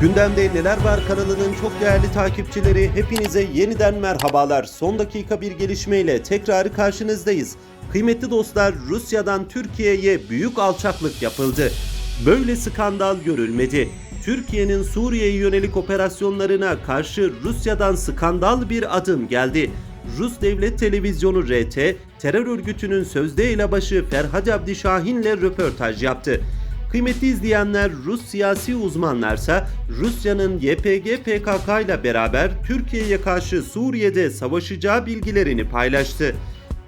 Gündemde Neler Var kanalının çok değerli takipçileri hepinize yeniden merhabalar. Son dakika bir gelişmeyle tekrar karşınızdayız. Kıymetli dostlar Rusya'dan Türkiye'ye büyük alçaklık yapıldı. Böyle skandal görülmedi. Türkiye'nin Suriye'ye yönelik operasyonlarına karşı Rusya'dan skandal bir adım geldi. Rus Devlet Televizyonu RT, terör örgütünün sözde elebaşı Ferhat Abdişahin'le röportaj yaptı. Kıymetli izleyenler Rus siyasi uzmanlarsa Rusya'nın YPG PKK ile beraber Türkiye'ye karşı Suriye'de savaşacağı bilgilerini paylaştı.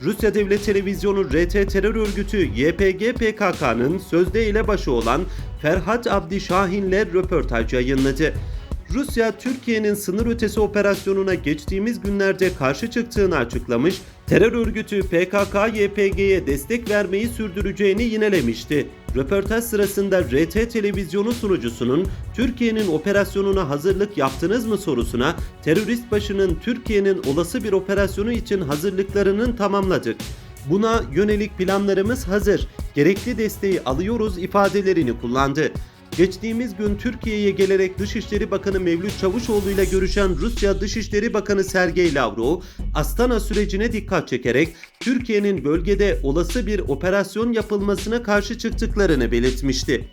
Rusya Devlet Televizyonu RT terör örgütü YPG PKK'nın sözde elebaşı olan Ferhat Abdişahin'le röportaj yayınladı. Rusya, Türkiye'nin sınır ötesi operasyonuna geçtiğimiz günlerde karşı çıktığını açıklamış, terör örgütü PKK-YPG'ye destek vermeyi sürdüreceğini yinelemişti. Röportaj sırasında RT televizyonu sunucusunun Türkiye'nin operasyonuna hazırlık yaptınız mı sorusuna terörist başının Türkiye'nin olası bir operasyonu için hazırlıklarının tamamladık. Buna yönelik planlarımız hazır. Gerekli desteği alıyoruz ifadelerini kullandı. Geçtiğimiz gün Türkiye'ye gelerek Dışişleri Bakanı Mevlüt Çavuşoğlu ile görüşen Rusya Dışişleri Bakanı Sergey Lavrov, Astana sürecine dikkat çekerek Türkiye'nin bölgede olası bir operasyon yapılmasına karşı çıktıklarını belirtmişti.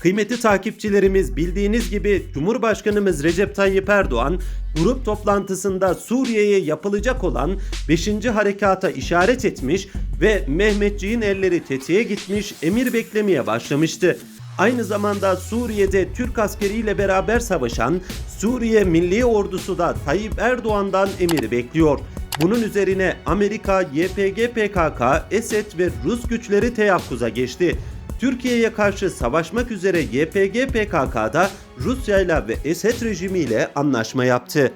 Kıymetli takipçilerimiz bildiğiniz gibi Cumhurbaşkanımız Recep Tayyip Erdoğan grup toplantısında Suriye'ye yapılacak olan 5. harekata işaret etmiş ve Mehmetçiğin elleri tetiğe gitmiş emir beklemeye başlamıştı. Aynı zamanda Suriye'de Türk askeriyle beraber savaşan Suriye Milli Ordusu da Tayyip Erdoğan'dan emir bekliyor. Bunun üzerine Amerika, YPG PKK, Esed ve Rus güçleri teyakkuza geçti. Türkiye'ye karşı savaşmak üzere YPG PKK'da Rusya'yla ve Esed rejimiyle anlaşma yaptı.